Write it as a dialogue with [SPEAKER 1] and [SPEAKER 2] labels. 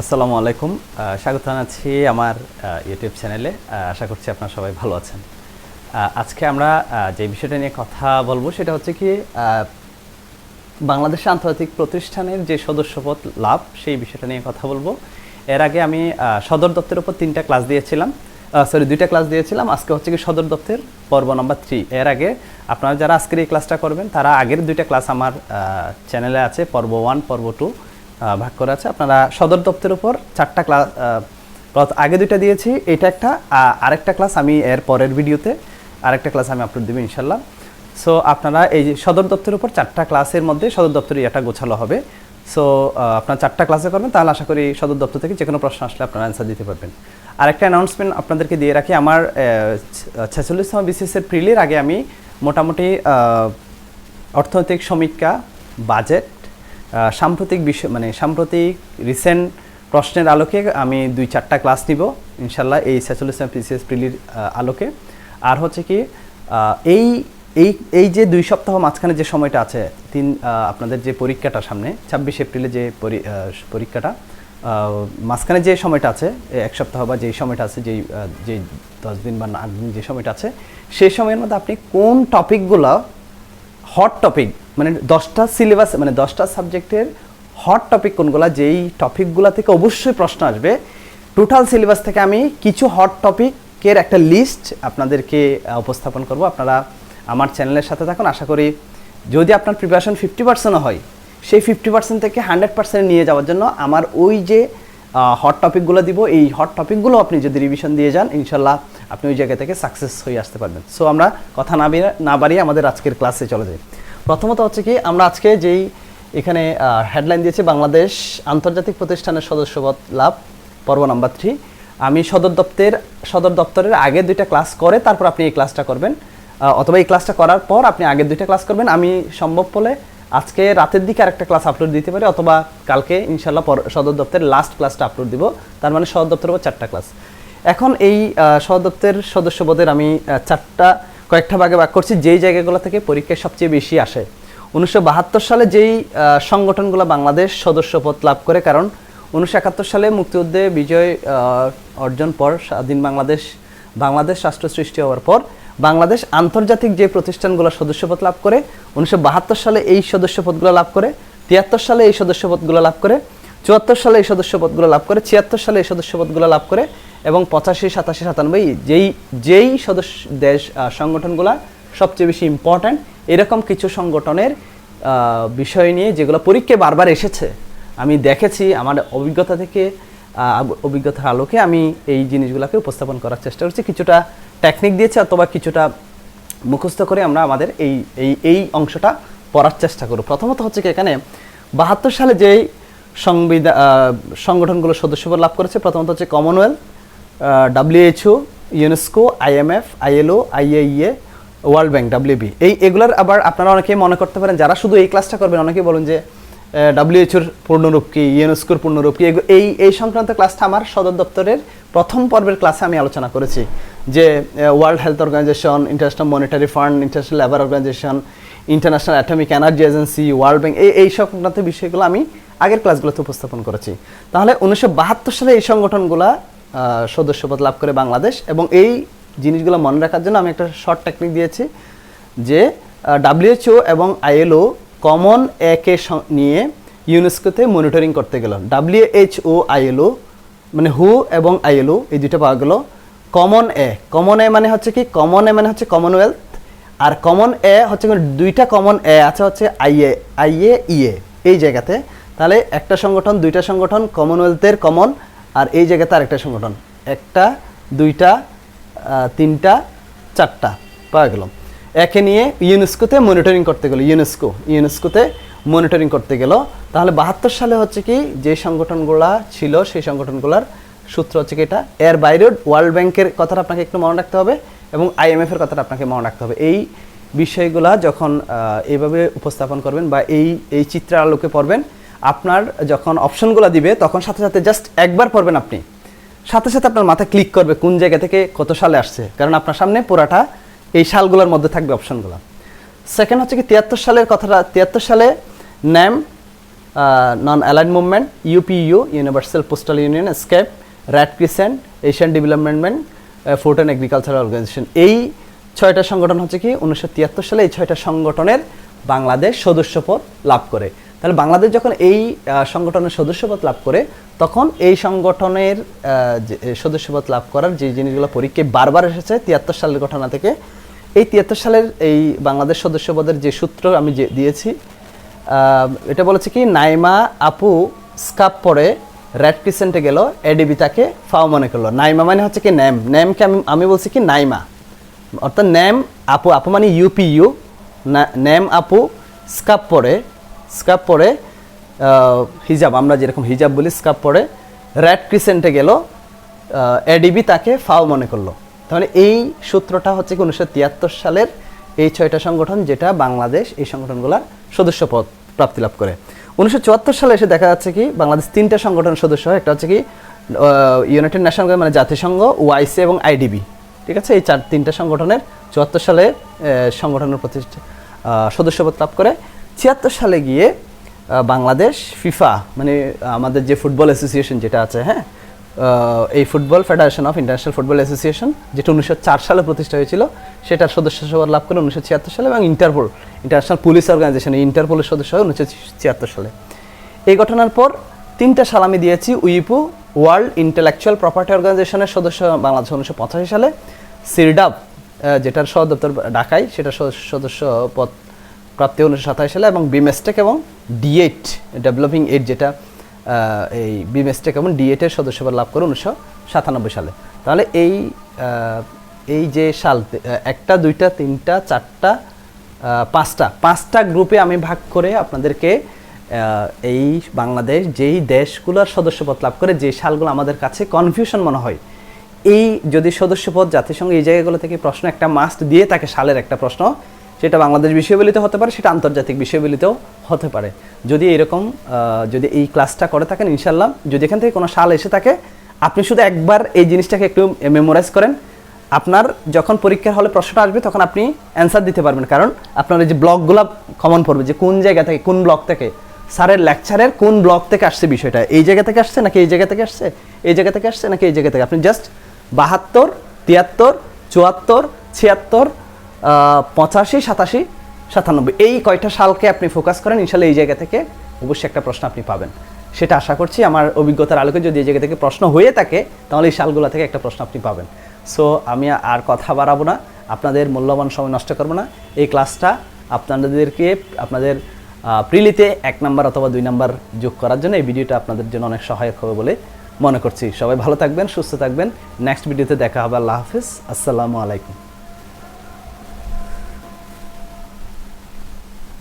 [SPEAKER 1] আসসালামু আলাইকুম। স্বাগত জানাচ্ছি আমার ইউটিউব চ্যানেলে আশা করছি আপনারা সবাই ভালো আছেন। আজকে আমরা যে বিষয়টা নিয়ে কথা বলব সেটা হচ্ছে কি বাংলাদেশ আন্তর্জাতিক প্রতিষ্ঠানের যে সদস্যপদ লাভ, সেই বিষয়টা নিয়ে কথা বলব। এর আগে আমি সদর দপ্তরের উপর তিনটা ক্লাস দিয়েছিলাম। সরি দুইটা ক্লাস দিয়েছিলাম। আজকে হচ্ছে কি সদর দপ্তর পর্ব নম্বর থ্রি এর আগে আপনারা যারা আজকের এই ক্লাসটা করবেন, তারা আগের দুইটা ক্লাস আমার চ্যানেলে আছে, পর্ব ওয়ান পর্ব টু ভাগ করা আছে। আপনারা সদর দপ্তরের উপর চারটা ক্লাস ক্লাস আগে দুইটা দিয়েছি, এটা একটা আরেকটা ক্লাস আমি এর পরের ভিডিওতে আরেকটা ক্লাস আমি আপলোড দেবো ইনশাল্লাহ। সো আপনারা এই যে সদর দপ্তরের উপর চারটা ক্লাসের মধ্যে সদর দপ্তরে এটা গোছালো হবে। সো আপনার চারটা ক্লাসে করবেন, তাহলে আশা করি সদর দপ্তর থেকে যে কোনো প্রশ্ন আসলে আপনারা অ্যান্সার দিতে পারবেন। আরেকটা অ্যানাউন্সমেন্ট আপনাদেরকে দিয়ে রাখি, আমার ছেচল্লিশতম বিসিএসের প্রিলের আগে আমি মোটামুটি অর্থনৈতিক সমীক্ষা বাজেট সাম্প্রতিক বিষয় মানে সাম্প্রতিক রিসেন্ট প্রশ্নের আলোকে আমি দুই চারটা ক্লাস নিব, ইনশাল্লাহ এই ছেচল্লিশতম পিসিএস প্রিলির আলোকে। আর হচ্ছে কি এই এই এই যে দুই সপ্তাহ মাঝখানে যে সময়টা আছে, তিন আপনাদের যে পরীক্ষাটা সামনে, ছাব্বিশ এপ্রিলে যে পরি- পরীক্ষাটা মাঝখানে যে সময়টা আছে এক সপ্তাহ বা যেই সময়টা আছে, যেই যেই দশ দিন বা আট দিন যে সময়টা আছে সেই সময়ের মধ্যে আপনি কোন টপিকগুলো হট টপিক মানে দশটা সিলেবাস মানে দশটা সাবজেক্টের হট টপিক কোনগুলো? যেই টপিকগুলো থেকে অবশ্যই প্রশ্ন আসবে। টোটাল সিলেবাস থেকে আমি কিছু হট টপিকের একটা লিস্ট আপনাদেরকে উপস্থাপন করব। আপনারা আমার চ্যানেলের সাথে থাকুন। আশা করি যদি আপনার প্রিপারেশন ফিফটি পার্সেন্টও হয়, সেই ফিফটি পার্সেন্ট থেকে হান্ড্রেড পার্সেন্ট নিয়ে যাওয়ার জন্য আমার ওই যে হট টপিকগুলো দিব। এই হট টপিকগুলো আপনি যদি রিভিশন দিয়ে যান, ইনশাল্লাহ আপনি ওই জায়গা থেকে সাকসেস হয়ে আসতে পারবেন। সো আমরা কথা না না বাড়িয়ে আমাদের আজকের ক্লাসে চলে যাই। প্রথমত হচ্ছে কি, আমরা আজকে যেই এখানে হেডলাইন দিয়েছি, বাংলাদেশ আন্তর্জাতিক প্রতিষ্ঠানের সদস্যপদ লাভ, পর্ব নাম্বার থ্রি আমি সদর দপ্তরের সদর দপ্তরের আগে দুইটা ক্লাস করে, তারপর আপনি এই ক্লাসটা করবেন। অথবা এই ক্লাসটা করার পর আপনি আগের দুইটা ক্লাস করবেন। আমি সম্ভব হলে আজকে রাতের দিকে আরেকটা ক্লাস আপলোড দিতে পারি, অথবা কালকে ইনশাল্লাহ সদর দপ্তরের লাস্ট ক্লাসটা আপলোড দিব। তার মানে সদর দপ্তরের উপর চারটা ক্লাস এখন এই সদর দপ্তরের সদস্যপদের আমি চারটা, কয়েকটা ভাগে ভাগ করছি, যেই জায়গাগুলো থেকে পরীক্ষায় সবচেয়ে বেশি আসে। উনিশশো বাহাত্তর সালে যেই সংগঠনগুলো বাংলাদেশ সদস্যপদ লাভ করে, কারণ উনিশশো একাত্তর সালে মুক্তিযুদ্ধে বিজয় অর্জন পর স্বাধীন বাংলাদেশ বাংলাদেশ রাষ্ট্র সৃষ্টি হওয়ার পর বাংলাদেশ আন্তর্জাতিক যে প্রতিষ্ঠানগুলো সদস্যপদ লাভ করে, উনিশশো বাহাত্তর সালে এই সদস্যপদগুলো লাভ করে, তিয়াত্তর সালে এই সদস্যপদগুলো লাভ করে, চুয়াত্তর সালে এই সদস্যপদগুলো লাভ করে, ছিয়াত্তর সালে এই সদস্যপদগুলো লাভ করে, এবং পঁচাশি, সাতাশি, সাতানব্বই যেই যেই সদস্য দেশ সংগঠনগুলো সবচেয়ে বেশি ইম্পর্ট্যান্ট এরকম কিছু সংগঠনের বিষয় নিয়ে যেগুলো পরীক্ষায় বারবার এসেছে, আমি দেখেছি, আমার অভিজ্ঞতা থেকে অভিজ্ঞতার আলোকে আমি এই জিনিসগুলোকে উপস্থাপন করার চেষ্টা করছি। কিছুটা টেকনিক দিয়েছে অথবা কিছুটা মুখস্থ করে আমরা আমাদের এই এই এই অংশটা পড়ার চেষ্টা করব। প্রথমত হচ্ছে কি এখানে বাহাত্তর সালে যেই সংবিধান সংগঠনগুলো সদস্যপদ লাভ করেছে, প্রথমত হচ্ছে Commonwealth WHO UNESCO IMF ILO IAEA World Bank WB এই, এগুলার আবার আপনারা অনেকেই মনে করতে পারেন, যারা শুধু এই ক্লাসটা করবেন, অনেকেই বলুন যে ডাব্লিউএইচওর পূর্ণরূপ কি ইউনেস্কোর পূর্ণরূপ কি এই এই সংক্রান্ত ক্লাসটা আমার সদর দপ্তরের প্রথম পর্বের ক্লাসে আমি আলোচনা করেছি। যে World Health Organization International Monetary Fund International Labour Organization International Atomic Energy Agency World Bank এই এই সংক্রান্ত বিষয়গুলো আমি আগের ক্লাসগুলোতে উপস্থাপন করেছি। তাহলে উনিশশো বাহাত্তর সালে এই সংগঠনগুলা সদস্যপদ লাভ করে বাংলাদেশ এবং এই জিনিসগুলো মনে রাখার জন্য আমি একটা শর্ট টেকনিক দিয়েছি যে ডাব্লিউএইচও এবং আইএলও কমন একে নিয়ে ইউনেস্কোতে মনিটরিং করতে গেল। ডাব্লিউএইচও আইএলও মানে হু এবং আইএলও এই দুইটা পাওয়া গেল। কমন এ কমন এ মানে হচ্ছে কি? কমন এ মানে হচ্ছে কমনওয়েলথ আর কমন এ হচ্ছে দুইটা কমন এ আছে হচ্ছে আইএ আইএ ইএ এই জায়গাতে। তাহলে একটা সংগঠন, দুইটা সংগঠন কমনওয়েলথের কমন আর এই জায়গাতে আরেকটা সংগঠন। একটা, দুইটা তিনটা, চারটা পাওয়া গেল। একে নিয়ে ইউনেস্কোতে মনিটরিং করতে গেল, ইউনেস্কো, ইউনেস্কোতে মনিটরিং করতে গেল। তাহলে বাহাত্তর সালে হচ্ছে কি, যে সংগঠনগুলা ছিল, সেই সংগঠনগুলার সূত্র হচ্ছে কি এটা? এর বাইরেও ওয়ার্ল্ড ব্যাংকের কথাটা আপনাকে একটু মনে রাখতে হবে এবং আইএমএফের কথাটা আপনাকে মনে রাখতে হবে। এই বিষয়গুলা যখন এইভাবে উপস্থাপন করবেন বা এই এই চিত্রের আলোকে পড়বেন, আপনার যখন অপশনগুলো দিবে, তখন সাথে সাথে জাস্ট একবার পড়বেন আপনি। সাথে সাথে আপনার মাথায় ক্লিক করবে কোন জায়গা থেকে কত সালে আসছে। কারণ আপনার সামনে পুরাটা এই সালগুলোর মধ্যে থাকবে অপশনগুলো। সেকেন্ড হচ্ছে কি তিয়াত্তর সালের কথাটা, তিয়াত্তর সালে NAM Non Aligned Movement UPU Universal Postal Union ESCAP Red Crescent Asian Development Food and Agricultural Organization এই ছয়টা সংগঠন হচ্ছে কি উনিশশো তিয়াত্তর সালে এই ছয়টা সংগঠনের বাংলাদেশ সদস্যপদ লাভ করে। তাহলে বাংলাদেশ যখন এই সংগঠনের সদস্যপদ লাভ করে, তখন এই সংগঠনের সদস্যপদ লাভ করার যে জিনিসগুলো পরীক্ষায় বারবার এসেছে, তিয়াত্তর সালের ঘটনা থেকে, এই তিয়াত্তর সালের এই বাংলাদেশ সদস্যপদের যে সূত্র আমি যে দিয়েছি এটা বলেছে কি, নাইমা আপু স্কাপ পরে রেড ক্রিসেন্টে গেল, এডিবি তাকে ফাও মনে করল। নাইমা মানে হচ্ছে কি ন্যাম ন্যামকে আমি আমি বলছি কি, নাইমা। অর্থাৎ ন্যাম আপু আপু মানে ইউপিইউ ন্যাম আপু স্কাপ পরে স্কাপ পরে হিজাব, আমরা যেরকম হিজাব বলি, স্কাপ পরে র্যাড ক্রিসেন্টে গেল এডিবি তাকে ফাও মনে করল। তাহলে এই সূত্রটা হচ্ছে কি উনিশশো তিয়াত্তর সালের এই ছয়টা সংগঠন যেটা বাংলাদেশ এই সংগঠনগুলোর সদস্যপদ প্রাপ্তি লাভ করে। উনিশশো চুয়াত্তর সালে এসে দেখা যাচ্ছে কি বাংলাদেশ তিনটা সংগঠন সদস্য হয়, একটা হচ্ছে কি ইউনাইটেড ন্যাশনাল মানে জাতিসংঘ ওআইসি এবং আইডিবি ঠিক আছে? এই চার তিনটা সংগঠনের চুয়াত্তর সালে সংগঠনের প্রতিষ্ঠা সদস্যপদ লাভ করে। ছিয়াত্তর সালে গিয়ে বাংলাদেশ, ফিফা মানে আমাদের যে ফুটবল অ্যাসোসিয়েশন যেটা আছে হ্যাঁ? এই Football Federation of International Football Association, যেটা উনিশশো চার সালে প্রতিষ্ঠা হয়েছিল, সেটার সদস্য সভা লাভ করে উনিশশো ছিয়াত্তর সালে এবং ইন্টারপোল, ইন্টারন্যাশনাল পুলিশ অর্গানাইজেশন, এই ইন্টারপোলের সদস্য হয় উনিশশো ছিয়াত্তর সালে। এই ঘটনার পর তিনটা সাল আমি দিয়েছি উইপু ওয়ার্ল্ড ইন্টেলেকচুয়াল প্রপার্টি অর্গানাইজেশনের সদস্য, বাংলাদেশ উনিশশো পঁচাশি সালে, সিরডাব যেটার সদপ্তর দপ্তর ঢাকায় সেটা সদ- সদস্য পদ প্রাপ্তি উনিশশো সাতাশ সালে এবং বিমেস্টেক এবং ডি এইট ডেভেলপিং এইট যেটা এই বিমেস্টেক এবং ডি এইটের সদস্যপদ লাভ করে উনিশশো সাতানব্বই সালে। তাহলে এই এই যে সাল একটা, দুইটা, তিনটা, চারটা পাঁচটা পাঁচটা গ্রুপে আমি ভাগ করে আপনাদেরকে এই বাংলাদেশ যেই দেশগুলোর সদস্যপদ লাভ করে, যে সালগুলো আমাদের কাছে কনফিউশন মনে হয়, এই যদি সদস্যপদ জাতিসংঘ এই জায়গাগুলো থেকে প্রশ্ন একটা মাস্ট দিয়ে তাকে সালের একটা প্রশ্ন সেটা বাংলাদেশ বিষয়বলিতে হতে পারে, সেটা আন্তর্জাতিক বিষয়বলিতেও হতে পারে। যদি এরকম যদি এই ক্লাসটা করে থাকেন ইনশাল্লাহ যদি এখান থেকে কোনো সাল এসে থাকে, আপনি শুধু একবার এই জিনিসটাকে একটু মেমোরাইজ করেন। আপনার যখন পরীক্ষার হলে প্রশ্নটা আসবে, তখন আপনি অ্যান্সার দিতে পারবেন। কারণ আপনার এই যে ব্লকগুলো কমন পড়বে, যে কোন জায়গা থেকে, কোন ব্লক থেকে, স্যারের লেকচারের কোন ব্লক থেকে আসছে বিষয়টা? এই জায়গা থেকে আসছে নাকি এই জায়গা থেকে আসছে? এই জায়গা থেকে আসছে নাকি এই জায়গা থেকে? আপনি জাস্ট বাহাত্তর, তিয়াত্তর, চুয়াত্তর, ছিয়াত্তর পঁচাশি, সাতাশি, সাতানব্বই। এই কয়টা সালকে আপনি ফোকাস করেন, ইনশাল্লাহ এই জায়গা থেকে অবশ্যই একটা প্রশ্ন আপনি পাবেন। সেটা আশা করছি আমার অভিজ্ঞতার আলোকে যদি এই জায়গা থেকে প্রশ্ন হয়ে থাকে, তাহলে এই সালগুলো থেকে একটা প্রশ্ন আপনি পাবেন। সো আমি আর কথা বাড়াবো না, আপনাদের মূল্যবান সময় নষ্ট করব না। এই ক্লাসটা আপনাদেরকে, আপনাদের প্রিলিতে এক নাম্বার অথবা দুই নাম্বার যোগ করার জন্য এই ভিডিওটা আপনাদের জন্য অনেক সহায়ক হবে বলে মনে করছি। সবাই ভালো থাকবেন, সুস্থ থাকবেন। নেক্সট ভিডিওতে দেখা হবে, আল্লাহ হাফিজ। আসসালামু আলাইকুম।